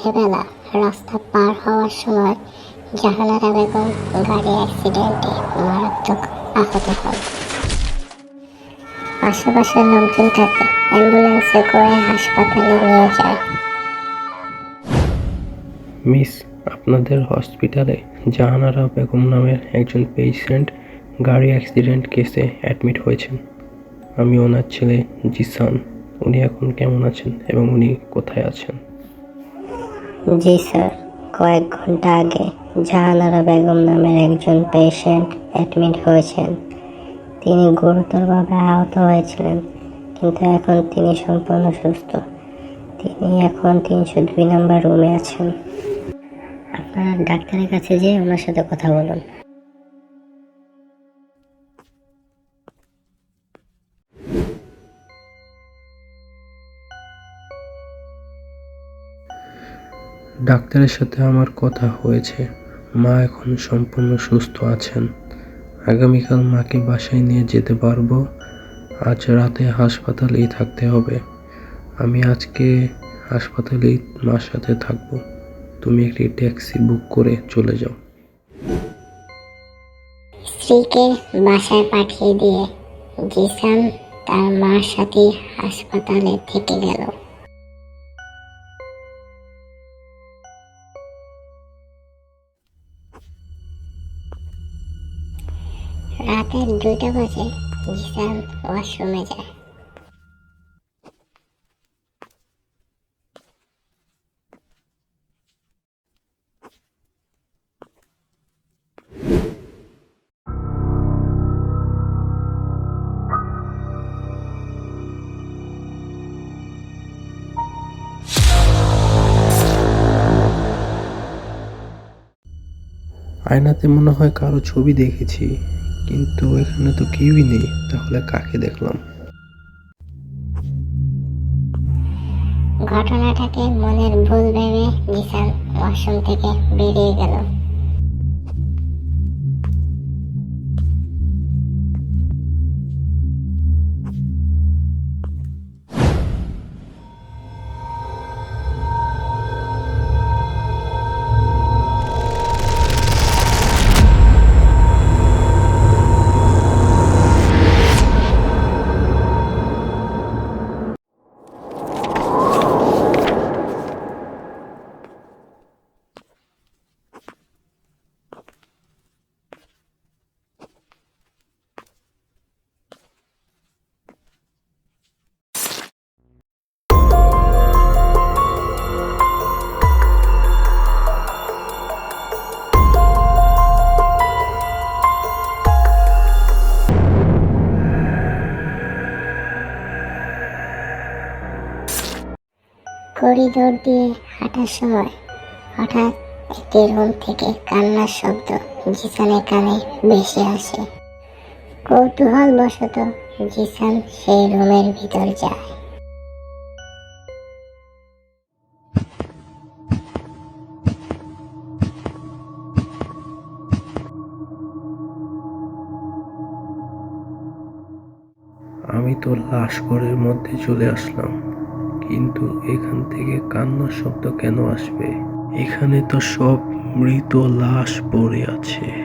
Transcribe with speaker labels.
Speaker 1: রাত্রেবেলা রাস্তা পার হওয়ার সময় জাহানারা বেগম গাড়ি অ্যাক্সিডেন্টে মারাত্মক আহত হন। আশেপাশের লোকজন তাকে অ্যাম্বুলেন্সে করে হাসপাতালে নিয়ে যায়।
Speaker 2: মিস, আপনাদের হসপিটালে জাহানারা বেগম নামের একজন পেশেন্ট গাড়ি অ্যাক্সিডেন্ট কেসে অ্যাডমিট হয়েছেন। আমি ওনার ছেলে জিসান। উনি এখন কেমন আছেন এবং উনি কোথায় আছেন?
Speaker 1: জি, স্যার। কয়েক ঘণ্টা আগে জাহানারা বেগম নামের একজন পেশেন্ট অ্যাডমিট হয়েছেন। তিনি গুরুতরভাবে আহত হয়েছিলেন, কিন্তু এখন তিনি সম্পূর্ণ সুস্থ। তিনি এখন তিনশো দুই নম্বর রুমে আছেন। আপনারা ডাক্তারের কাছে যেয়ে ওনার সাথে কথা বলুন।
Speaker 2: ডাক্তারের সাথে আমার কথা হয়েছে। মা এখন সম্পূর্ণ সুস্থ আছেন। আগামীকাল মাকে বাসায় নিয়ে যেতে পারব। আজ রাতে হাসপাতালেই থাকতে হবে। আমি আজকে হাসপাতালেই মার সাথে থাকব। তুমি একটি ট্যাক্সি বুক করে চলে যাও।
Speaker 1: স্ত্রীকে বাসায় পাঠিয়ে দিয়ে জিসান তার মার সাথে হাসপাতালে থেকে গেল। রাতের দুইটা বাজে জিসান ওয়াশরুমে যায়।
Speaker 2: আয়নাতে মনে হয় কারও ছবি দেখেছি। কিন্তু এখানে তো কেউই নেই, তাহলে কাকে দেখলাম?
Speaker 1: ঘটনাটাকে মনের ভুল ভেবে জিসান ওয়াশরুম থেকে বেরিয়ে গেল। করিডোর দিয়ে হাঁটার সময় হঠাৎ একটি রুম থেকে কান্নার শব্দ জিসানের কানে ভেসে আসে। কৌতূহল বশত জিসান সেই রুমের ভিতর যায়।
Speaker 2: আমি তো লাশ ঘরের মধ্যে চলে আসলাম। কিন্তু এখান থেকে কান্নার শব্দ কেন আসবে? এখানে তো সব মৃত লাশ পড়ে আছে।